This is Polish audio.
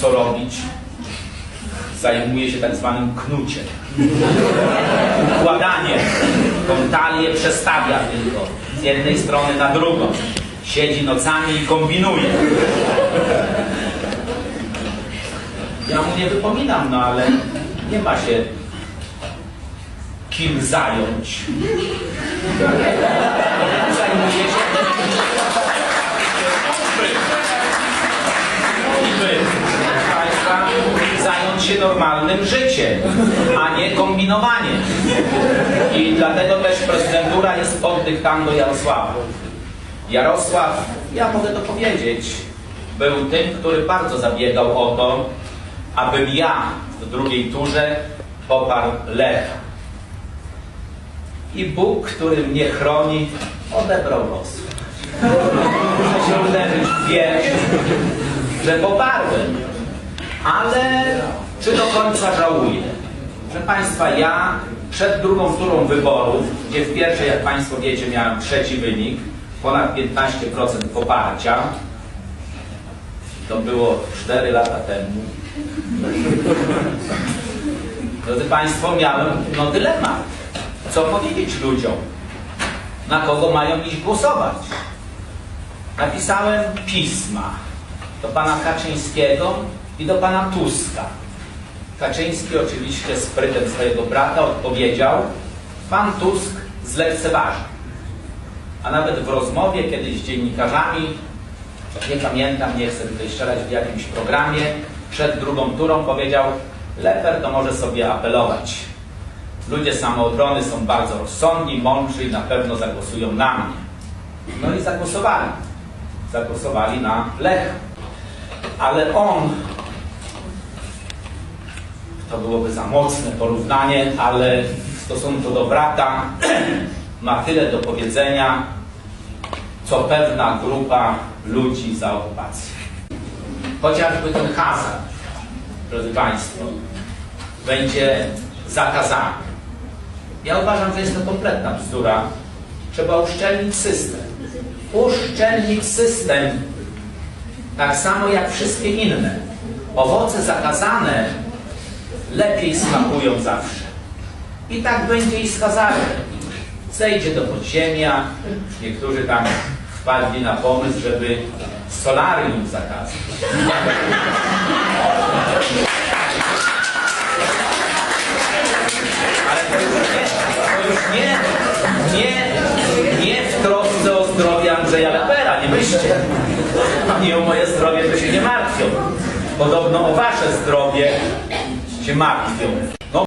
co robić, zajmuje się tak zwanym knuciem. Układaniem. Tą talię przestawia tylko z jednej strony na drugą. Siedzi nocami i kombinuje. Ja mu nie wypominam, no ale nie ma się kim zająć. Zajmuje się Mogliby, proszę Państwa, zająć normalnym życiem, a nie kombinowaniem. I dlatego też prezydentura jest pod dyktando Jarosława. Jarosław, ja mogę to powiedzieć, był tym, który bardzo zabiegał o to, abym ja w drugiej turze poparł Lecha. I Bóg, który mnie chroni, odebrał los. Muszę się że poparłem. Ale czy do końca żałuję? Proszę Państwa, ja przed drugą turą wyborów, gdzie w pierwszej, jak Państwo wiecie, miałem trzeci wynik, ponad 15% poparcia, to było 4 lata temu. Drodzy Państwo, miałem no dylemat. Co powiedzieć ludziom? Na kogo mają iść głosować? Napisałem pisma do pana Kaczyńskiego i do pana Tuska. Kaczyński oczywiście sprytem swojego brata odpowiedział, pan Tusk zlekceważy. A nawet w rozmowie kiedyś z dziennikarzami, nie pamiętam, nie chcę tutaj strzelać w jakimś programie, przed drugą turą powiedział, Leper to może sobie apelować. Ludzie samoobrony są bardzo rozsądni, mądrzy i na pewno zagłosują na mnie. No i zagłosowali. Zagłosowali na Lech. Ale on, to byłoby za mocne porównanie, ale w stosunku do brata ma tyle do powiedzenia, co pewna grupa ludzi za okupację. Chociażby ten hazard, drodzy Państwo, będzie zakazany. Ja uważam, że jest to kompletna bzdura. Trzeba uszczelnić system. Uszczelnić system. Tak samo jak wszystkie inne. Owoce zakazane lepiej smakują zawsze. I tak będzie i z hazardem. Zejdzie do podziemia. Niektórzy tam wpadli na pomysł, żeby solarium zakazać. Ale to już nie, to już nie, nie, nie w trosce o zdrowie Andrzeja Lepera, nie myślcie. Oni o moje zdrowie to się nie martwią. Podobno o wasze zdrowie się martwią. No,